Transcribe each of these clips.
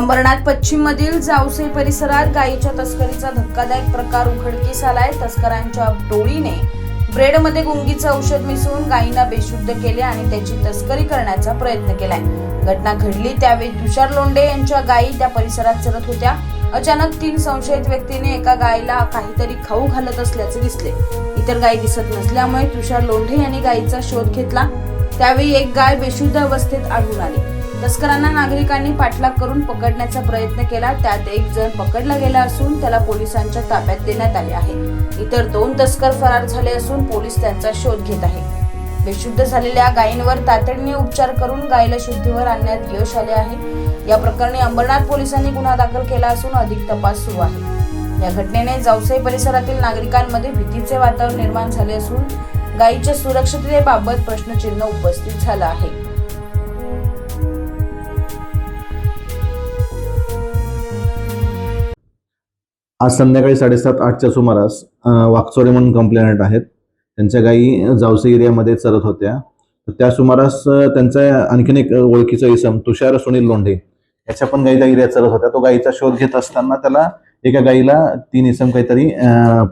अंबरनाथ पश्चिम मधील जावसे परिसरात गायीच्या तस्करीचा धक्कादायक प्रकार उघडकीस आलाय. तस्करांच्या टोळीने ब्रेडमध्ये गुंगीचं औषध मिसळून गायींना बेशुद्ध केले आणि त्याची तस्करी करण्याचा प्रयत्न केलाय. घटना घडली त्यावेळी तुषार लोंढे यांच्या गायी त्या परिसरात चरत होत्या. अचानक तीन संशयित व्यक्तीने एका गायीला काहीतरी खाऊ घालत असल्याचे दिसले. इतर गायी दिसत नसल्यामुळे तुषार लोंढे यांनी गायीचा शोध घेतला. त्यावेळी एक गाय बेशुद्ध अवस्थेत आढळून आली. तस्करांना नागरिकांनी पाठलाग करून पकडण्याचा प्रयत्न केला. त्यात एक जण पकडला गेला असून त्याला पोलिसांच्या ताब्यात देण्यात आले आहे. इतर दोन तस्कर फरार झाले असून पोलीस त्यांचा शोध घेत आहे. बेशुद्ध झालेल्या गायींवर तातडीने उपचार करून गायीला शुद्धीवर आणण्यात यश आले आहे. या प्रकरणी अंबरनाथ पोलिसांनी गुन्हा दाखल केला असून अधिक तपास सुरू आहे. या घटनेने जावसाई परिसरातील नागरिकांमध्ये भीतीचे वातावरण निर्माण झाले असून गायीच्या सुरक्षिततेबाबत प्रश्नचिन्ह उपस्थित झालं आहे. आज संध्याकाळी साडेसात आठच्या सुमारास वाकचोरे म्हणून कंप्लेनंट आहेत. त्यांच्या गायी जावसे एरियामध्ये चरत होत्या. तर त्या सुमारास त्यांचा आणखीन एक ओळखीचा इसम तुषार सुनील लोंढे याच्या पण गाई त्या एरियात चरत होत्या. तो गायीचा शोध घेत असताना त्याला एका गाईला तीन इसम काहीतरी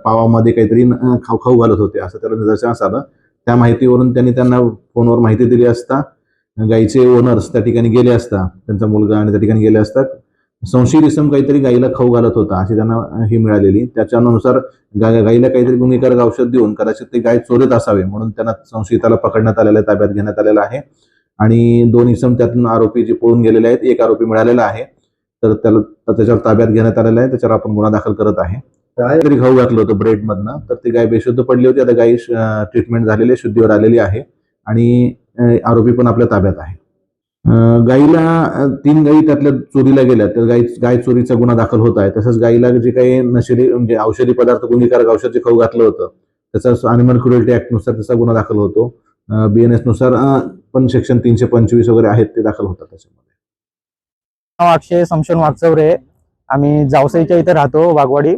पावामध्ये काहीतरी अ, खाऊ खाऊ घालत होते असं त्याला निदर्शनास आलं. त्या माहितीवरून त्यांनी त्यांना फोनवर माहिती दिली असता गाईचे ओनर्स त्या ठिकाणी गेले असता त्यांचा मुलगा आणि त्या ठिकाणी गेले असता संशयित इसम काहीतरी गाईला खाऊ घालत होता अशी त्यांना ही मिळालेली. त्याच्यानुसार गा गाईला काहीतरी गुन्हेगार औषध देऊन कदाचित ते गाय चोरीत असावे म्हणून त्यांना संशयिताला पकडण्यात आलेलं आहे ताब्यात घेण्यात आलेलं आहे. आणि दोन इसम त्यातून आरोपी जे पळून गेलेले आहेत एक आरोपी मिळालेला आहे. तर त्याला तर त्याच्यावर ताब्यात घेण्यात आलेला आहे त्याच्यावर आपण गुन्हा दाखल करत आहे. काहीतरी खाऊ घातलं होतं ब्रेड मधनं तर ती गाय बेशुद्ध पडली होती. आता गाई ट्रीटमेंट झालेली आहे, शुद्धीवर आलेली आहे. आणि आरोपी पण आपल्या ताब्यात आहे. गाईला तीन गायी त्यातल्या चोरीला गेल्या. तर गाई गाय चोरीचा गुन्हा दाखल होत आहे. तसंच गाईला जे काही नशेली म्हणजे औषधी पदार्थ गुन्हेकारक औषध जे खाऊ घातलं होतं त्याचा अॅनिमल क्रुएल्टी नुसार त्याचा गुन्हा दाखल होतो. बी एन एसनुसार पण सेक्शन तीनशे पंचवीस वगैरे आहेत ते दाखल होतात त्याच्यामध्ये. नाव अक्षय समशन वागचवरे आम्ही जावसाईच्या इथे राहतो वाघवाडी.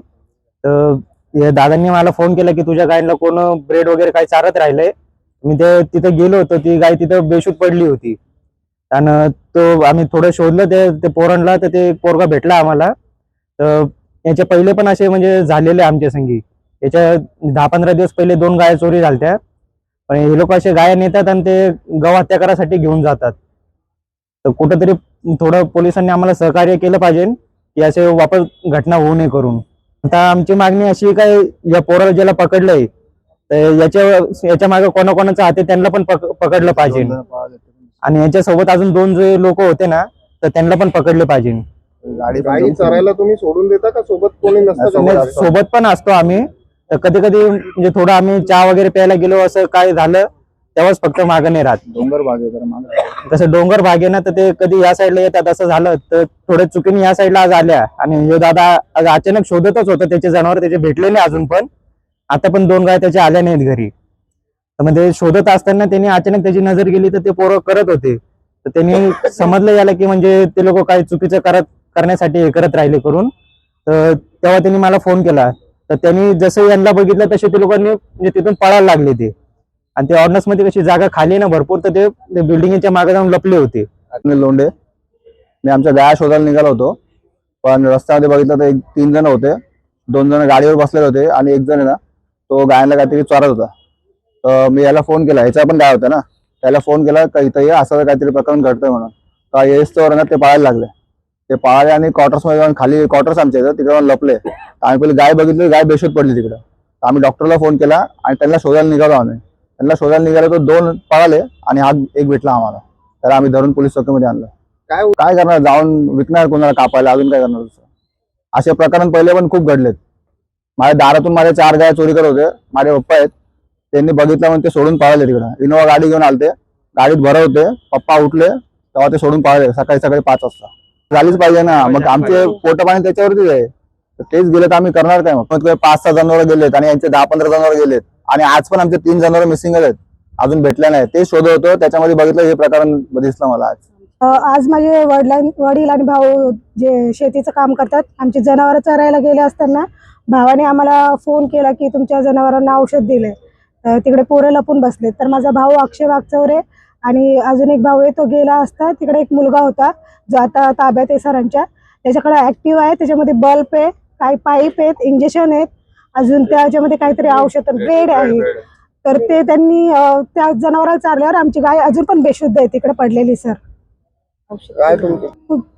तर दादांनी मला फोन केला की तुझ्या गायीला कोण ब्रेड वगैरे काही चारत राहिले मी ते तिथे गेलो होतो ती गाय तिथं बेशूत पडली होती. आणि तो आम्ही थोडं शोधलं ते ते पोरणला तर ते पोरगा भेटला आम्हाला. तर याच्या पहिले पण असे म्हणजे झालेले आमच्या संगी. याच्या दहा पंधरा दिवस पहिले दोन गाय चोरी झालत्या. पण हे लोक असे गाया नेतात आणि ते गवहत्या करासाठी घेऊन जातात. तर कुठंतरी थोडं पोलिसांनी आम्हाला सहकार्य केलं पाहिजे की असे वापस घटना होऊ नये करून. आता आमची मागणी अशी काय या पोराला ज्याला पकडलंय तर याच्या याच्या मागे कोणाकोणाचं हाते त्यांना पण पकडलं पाहिजे. आणि याच्या सोबत अजून दोन जे लोक होते ना तर त्यांना पण पकडले पाहिजे. गाडी गाई चरायला तुम्ही सोडून देता का? सोबत कोणी नसतं का नाही, घरात? सोबत पण असतो आम्ही. तर कधी कधी म्हणजे थोडं आम्ही चहा वगैरे प्यायला गेलो असं काय झालं तेव्हाच फक्त मागं नाही राहत. डोंगर भाग आहे जरा मागं. तसं डोंगर भाग आहे ना तर ते कधी या साईडला येतात असं झालं तर थोड्या चुकीने या साईडला आज आल्या. आणि हे दादा आज अचानक शोधतच होतं त्याचे जनावर त्याचे भेटले नाही अजून पण. आता पण दोन गाय त्याच्या आल्या नाहीत घरी. तर म्हणजे शोधत असताना त्यांनी अचानक त्याची नजर गेली तर ते पोरं करत होते. तर त्यांनी समजलं याला की म्हणजे ते लोक काही चुकीचं करत करण्यासाठी हे करत राहिले करून. तर तेव्हा त्यांनी मला फोन केला. तर त्यांनी जसं यांना बघितलं तसे ते लोकांनी म्हणजे तिथून पळायला लागले ते. आणि ते ऑर्डर्समध्ये कशी जागा खाली आहे ना भरपूर तर ते बिल्डिंगच्या मागे जाऊन लपले होते. अनिल लोंढे मी आमच्या गाया शोधायला निघालो होतो. पण रस्त्यामध्ये बघितलं तर एक तीन जण होते. दोन जण गाडीवर बसलेले होते आणि एक जण आहे ना तो गायांना काहीतरी चोरत होता. तर मी याला फोन केला. ह्याचा पण गाय होता ना. त्याला फोन केला का इथं ये असं काहीतरी प्रकरण घडतंय म्हणून. का येस तर ना ते पाळायला लागले. ते पाळले आणि क्वार्टर्समध्ये जाऊन खाली क्वार्टर्स आमच्या इथं तिकडे लपले. तर आम्ही पहिले गाय बघितली गाय बेशूत पडली तिकडं. तर आम्ही डॉक्टरला फोन केला आणि त्यांना शोधायला निघालो आम्ही. त्यांना शोधायला निघालो तर दोन पळाले आणि हा एक भेटला आम्हाला. तर आम्ही धरून पोलीस चौकीमध्ये आणलं. काय काय करणार? जाऊन विकणार कोणाला? कापायला अजून काय करणार? असे प्रकरण पहिले पण खूप घडलेत. माझ्या दारातून माझ्या चार गाय चोरी करत होते. माझे पप्पा आहेत. त्यांनी बघितलं म्हणून ते सोडून पळाले तिकडं. इनोवा गाडी घेऊन आलते. गाडीत भरत होते. पप्पा उठले तेव्हा ते सोडून पळाले. सकाळी सकाळी पाच वाजता. झालीच पाहिजे ना. मग आमचे पोट पाणी त्याच्यावरतीच आहे. तर तेच गेले तर आम्ही करणार काय मग? पाच सहा जनावर गेलेत आणि यांचे दहा पंधरा जनावर गेलेत. आणि आज पण आमचे तीन जनावर मिसिंग आहेत अजून भेटल्या नाही ते शोधत होतो. त्याच्यामध्ये बघितलं हे प्रकरण दिसलं मला आज. आज माझे वडिलां वडील आणि भाऊ जे शेतीचं काम करतात आमची जनावरं चरायला गेले असताना भावाने आम्हाला फोन केला की तुमच्या जनावरांना औषध दिलंय. तिकडे पोरं लपून बसलेत तर माझा भाऊ अक्षय वागचौरे आणि अजून एक भाऊ आहे तो गेला असता. तिकडे एक मुलगा होता जो आता ताब्यात आहे सरांच्या. त्याच्याकडे ऍक्टिव्ह आहे. त्याच्यामध्ये बल्ब आहे काही पाईप आहेत इंजेक्शन आहेत. अजून त्याच्यामध्ये काहीतरी औषध बेड आहे. तर ते त्यांनी त्या जनावराला चारल्यावर आमची गाय अजून पण बेशुद्ध आहे. तिकडे पडलेली सर.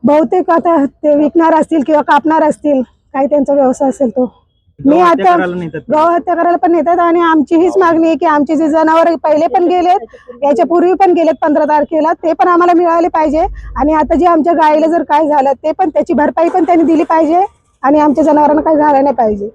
बहुतेक आता ते विकणार असतील किंवा कापणार असतील. काही त्यांचा व्यवसाय असेल तो. मी आता ते. गौहत्या करायला पण येतात आणि आमची हीच मागणी आहे की आमचे जे जनावर पहिले पण गेलेत याच्या पूर्वी पण गेलेत पंधरा तारखेला ते पण आम्हाला मिळाले पाहिजे आणि आता जे आमच्या गायीला जर काय झालं ते पण त्याची भरपाई पण त्यांनी दिली पाहिजे आणि आमच्या जनावरांना काही झालं नाही पाहिजे